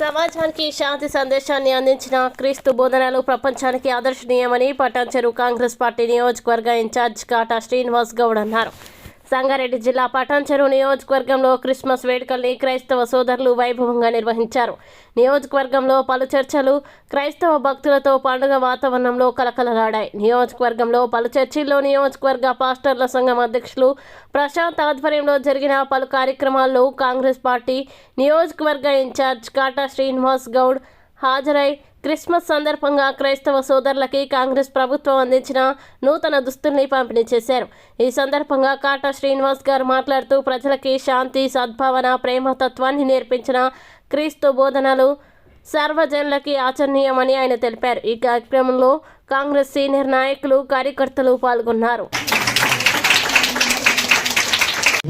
సమాజానికి శాంతి సందేశాన్ని అందించిన క్రీస్తు బోధనలు ప్రపంచానికి ఆదర్శనీయమని పటాన్చెరు కాంగ్రెస్ పార్టీ నియోజకవర్గ ఇన్ఛార్జ్ కాటా శ్రీనివాస్ గౌడ్ అన్నారు. సంగారెడ్డి జిల్లా పటాన్చెరు నియోజకవర్గంలో క్రిస్మస్ వేడుకల్ని క్రైస్తవ సోదరులు వైభవంగా నిర్వహించారు. నియోజకవర్గంలో పలు చర్చలు క్రైస్తవ భక్తులతో పండుగ వాతావరణంలో కలకలలాడాయి. నియోజకవర్గంలో పలు చర్చిల్లో నియోజకవర్గ పాస్టర్ల సంఘం అధ్యక్షులు ప్రశాంత్ ఆధ్వర్యంలో జరిగిన పలు కార్యక్రమాల్లో కాంగ్రెస్ పార్టీ నియోజకవర్గ ఇన్ఛార్జ్ కాటా శ్రీనివాస్ గౌడ్ హాజరై క్రిస్మస్ సందర్భంగా క్రైస్తవ సోదరులకి కాంగ్రెస్ ప్రభుత్వం అందించిన నూతన దుస్తుల్ని పంపిణీ చేశారు. ఈ సందర్భంగా కాటా శ్రీనివాస్ గారు మాట్లాడుతూ ప్రజలకి శాంతి సద్భావన ప్రేమతత్వాన్ని నేర్పించిన క్రీస్తు బోధనలు సర్వజనులకి ఆచరణీయమని ఆయన తెలిపారు. ఈ కార్యక్రమంలో కాంగ్రెస్ సీనియర్ నాయకులు కార్యకర్తలు పాల్గొన్నారు.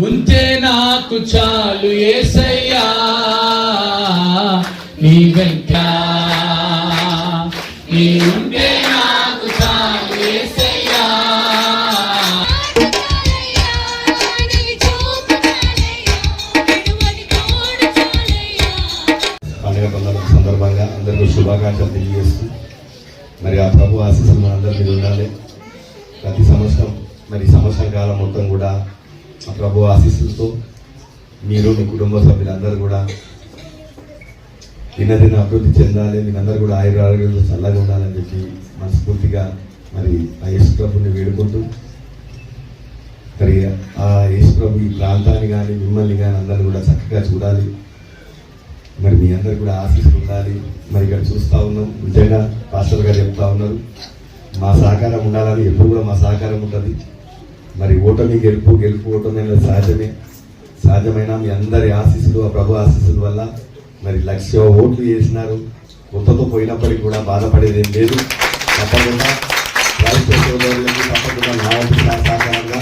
ఉంటే నాకు చాలు ఏసయ్యా నీ వెంట నీ ఉంటే నాకు చాలు ఏసయ్యా పండుగ పొందడం సందర్భంగా అందరికీ శుభాకాంక్షలు తెలియజేస్తూ మరి ఆ ప్రభు ఆశీస్సులు మనందరి మీద ఉండాలి. ప్రతి సంవత్సరం మరి సంవత్సరం కాలం మొత్తం కూడా ఆ ప్రభు ఆశీస్సులతో మీరు మీ కుటుంబ సభ్యులందరూ కూడా దినదిన అభివృద్ధి చెందాలి మీరందరూ కూడా ఆయుర ఆరోగ్యంలో చల్లగా ఉండాలని చెప్పి మనస్ఫూర్తిగా మరి ఆ యేసు ప్రభుని వేడుకుంటూ మరి ఆ యేసు ప్రభు ఈ ప్రాంతాన్ని కానీ మిమ్మల్ని కానీ అందరూ కూడా చక్కగా చూడాలి. మరి మీ అందరు కూడా ఆశీస్సులు ఉండాలి మరి ఇక్కడ చూస్తూ ఉన్నాం నిజంగా పాస్టర్ గారు చెప్తా ఉన్నారు. మా సహకారం ఉండాలని ఎప్పుడు కూడా మా సహకారం ఉంటుంది. మరి ఓటమి గెలుపు గెలుపు ఓటమి అనేది సహజమే సహజమైన మీ అందరి ఆశీస్సులు ఆ ప్రభు ఆశీస్సుల వల్ల మరి లక్ష ఓట్లు చేసినారు. కొత్తతో పోయినప్పటికీ కూడా బాధపడేది ఏం లేదు. తప్పకుండా రాష్ట్ర సోదరులకు తప్పకుండా నా సహకారంగా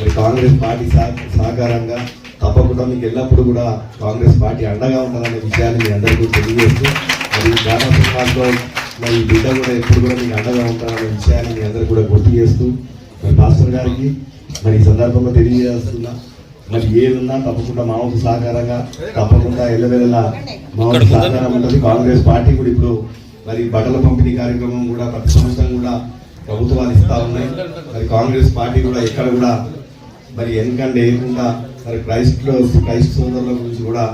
మరి కాంగ్రెస్ పార్టీ సహ- సహకారంగా తప్పకుండా మీకు ఎల్లప్పుడూ కూడా కాంగ్రెస్ పార్టీ అండగా ఉండాలనే విషయాన్ని మీ అందరికీ తెలియజేస్తూ మరి దాదా మరి బిడ్డ కూడా ఎప్పుడు కూడా మీకు అండగా ఉంటారనే విషయాన్ని మీ అందరూ కూడా గుర్తు చేస్తూ మరి మాస్టర్ గారికి మరి ఈ సందర్భంగా తెలియజేస్తున్నా. మరి ఏదున్నా తప్పకుండా మా వంతు సహకారంగా తప్పకుండా ఎల్లవెల్లలా మా వంతు సహకారం ఉంటుంది. కాంగ్రెస్ పార్టీ కూడా ఇప్పుడు మరి బట్టల పంపిణీ కార్యక్రమం కూడా ప్రతి సంవత్సరం కూడా ప్రభుత్వాలు ఇస్తా ఉన్నాయి. మరి కాంగ్రెస్ పార్టీ కూడా ఎక్కడ కూడా మరి ఎందుకంటే ఏకుండా మరి క్రైస్ట్లో క్రైస్ట్ సోదరుల గురించి కూడా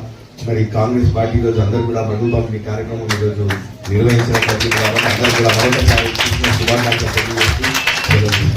మరి కాంగ్రెస్ పార్టీ రోజు అందరూ కూడా బడుగు పంపిణీ కార్యక్రమం ఈరోజు కాబట్టి అందరూ కూడా మరొకసారి శుభాకాంక్షలు